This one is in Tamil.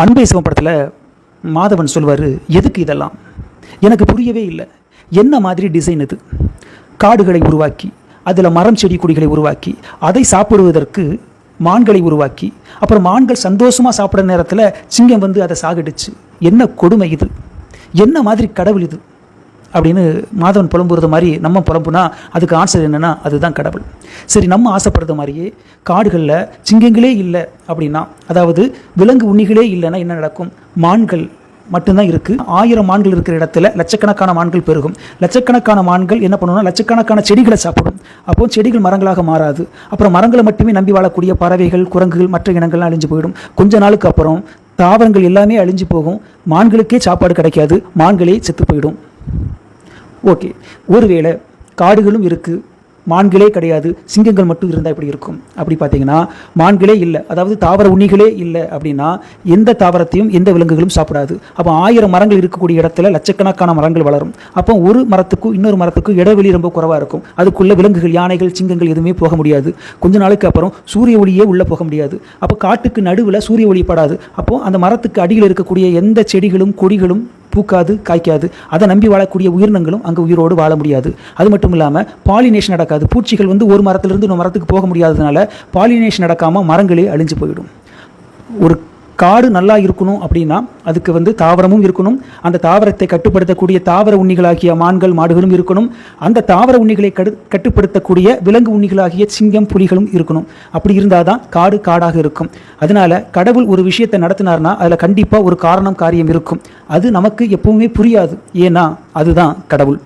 அன்பை சிவம் படத்தில் மாதவன் சொல்வார் எதுக்கு இதெல்லாம்? எனக்கு புரியவே இல்லை. என்ன மாதிரி டிசைன் இது? காடுகளை உருவாக்கி அதில் மரம் செடி கொடிகளை உருவாக்கி அதை சாப்பிடுவதற்கு மான்களை உருவாக்கி அப்புறம் மான்கள் சந்தோஷமாக சாப்பிட்ற நேரத்தில் சிங்கம் வந்து அதை சாகடிச்சு. என்ன கொடுமை இது? என்ன மாதிரி கடவுள் இது? அப்படின்னு மாதவன் புலம்புறது மாதிரி நம்ம புலம்புனா அதுக்கு ஆன்சர் என்னென்னா அதுதான் கடவுள். சரி நம்ம ஆசைப்படுறது மாதிரியே காடுகளில் சிங்கங்களே இல்லை அப்படின்னா அதாவது விலங்கு உண்ணிகளே இல்லைன்னா என்ன நடக்கும்? மான்கள் மட்டும்தான் இருக்குது ஆயிரம் மான்கள் இருக்கிற இடத்துல லட்சக்கணக்கான மான்கள் பெருகும். லட்சக்கணக்கான மான்கள் என்ன பண்ணுவோம்னா லட்சக்கணக்கான செடிகளை சாப்பிடும். அப்போ செடிகள் மரங்களாக மாறாது. அப்புறம் மரங்களை மட்டுமே நம்பி வாழக்கூடிய பறவைகள் குரங்குகள் மற்ற இனங்கள்லாம் அழிஞ்சு போயிடும். கொஞ்ச நாளுக்கு அப்புறம் தாவரங்கள் எல்லாமே அழிஞ்சு போகும். மான்களுக்கே சாப்பாடு கிடைக்காது. மான்களே செத்து போயிடும். ஓகே. ஒருவேளை காடுகளும் இருக்குது மான்களே கிடையாது சிங்கங்கள் மட்டும் இருந்தால் இப்படி இருக்கும். அப்படி பார்த்தீங்கன்னா மான்களே இல்லை அதாவது தாவர உண்ணிகளே இல்லை அப்படின்னா எந்த தாவரத்தையும் எந்த விலங்குகளும் சாப்பிடாது. அப்போ ஆயிரம் மரங்கள் இருக்கக்கூடிய இடத்துல லட்சக்கணக்கான மரங்கள் வளரும். அப்போ ஒரு மரத்துக்கும் இன்னொரு மரத்துக்கும் இடைவெளி ரொம்ப குறைவாக இருக்கும். அதுக்குள்ள விலங்குகள் யானைகள் சிங்கங்கள் எதுவுமே போக முடியாது. கொஞ்ச நாளுக்கு அப்புறம் சூரிய ஒளியே உள்ளே போக முடியாது. அப்போ காட்டுக்கு நடுவில் சூரிய ஒளி படாது. அப்போ அந்த மரத்துக்கு அடியில் இருக்கக்கூடிய எந்த செடிகளும் கொடிகளும் பூக்காது காய்க்காது. அதை நம்பி வாழக்கூடிய உயிரினங்களும் அங்கே உயிரோடு வாழ முடியாது. அது மட்டும் இல்லாமல் பாலினேஷன் நடக்காது. பூச்சிகள் வந்து ஒரு மரத்திலிருந்து இன்னொரு மரத்துக்கு போக முடியாததுனால பாலினேஷன் நடக்காமல் மரங்களே அழிஞ்சு போயிடும். ஒரு காடு நல்லா இருக்கணும் அப்படின்னா அதுக்கு வந்து தாவரமும் இருக்கணும். அந்த தாவரத்தை கட்டுப்படுத்தக்கூடிய தாவர உண்ணிகளாகிய மான்கள் மாடுகளும் இருக்கணும். அந்த தாவர உண்ணிகளை கடு கட்டுப்படுத்தக்கூடிய விலங்கு உண்ணிகளாகிய சிங்கம் புலிகளும் இருக்கணும். அப்படி இருந்தால் தான் காடு காடாக இருக்கும். அதனால கடவுள் ஒரு விஷயத்தை நடத்தினார்னா அதில் கண்டிப்பாக ஒரு காரணம் காரியம் இருக்கும். அது நமக்கு எப்பவுமே புரியாது. ஏன்னா அதுதான் கடவுள்.